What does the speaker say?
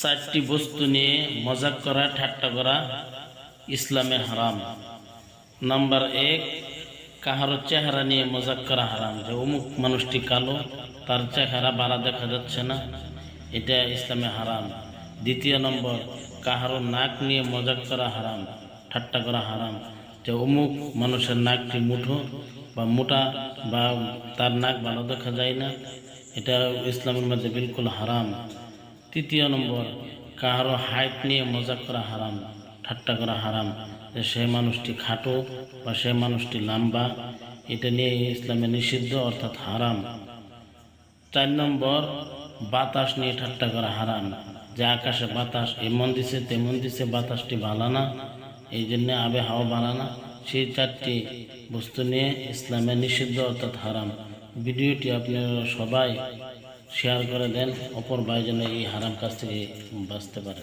চারটি বস্তু নিয়ে মজাক করা, ঠাট্টা করা ইসলামে হারাম। নাম্বার এক, কাহারো চেহারা নিয়ে মজাক করা হারাম। যে অমুক মানুষটি কালো, তার চেহারা বাড়া দেখা যাচ্ছে না, এটা ইসলামে হারাম। দ্বিতীয় নম্বর, কাহারো নাক নিয়ে মজাক করা হারাম, ঠাট্টা করা হারাম। যে অমুক মানুষের নাকটি মুঠো বা মোটা বা তার নাক ভালো দেখা যায় না, এটা ইসলামের মধ্যে বিলকুল হারাম। তৃতীয় নম্বর, কারও হাইট নিয়ে মজাক করা হারাম, ঠাট্টা করা হারাম। যে সে মানুষটি খাটো বা সে মানুষটি লম্বা, এটা নিয়ে ইসলামে নিষিদ্ধ অর্থাৎ হারাম। চার নম্বর, বাতাস নিয়ে ঠাট্টা করা হারাম। যে আকাশে বাতাস এমন দিছে, তেমন দিছে, বাতাসটি ভালো না, এই জন্য আবে হাওয়া ভালো না। সেই চারটি বস্তু নিয়ে ইসলামে নিষিদ্ধ অর্থাৎ হারাম। ভিডিওটি আপনারা সবাই শেয়ার করে দেন অপর ভাই যেন এই হারাম কাজ থেকে বাঁচতে পারে।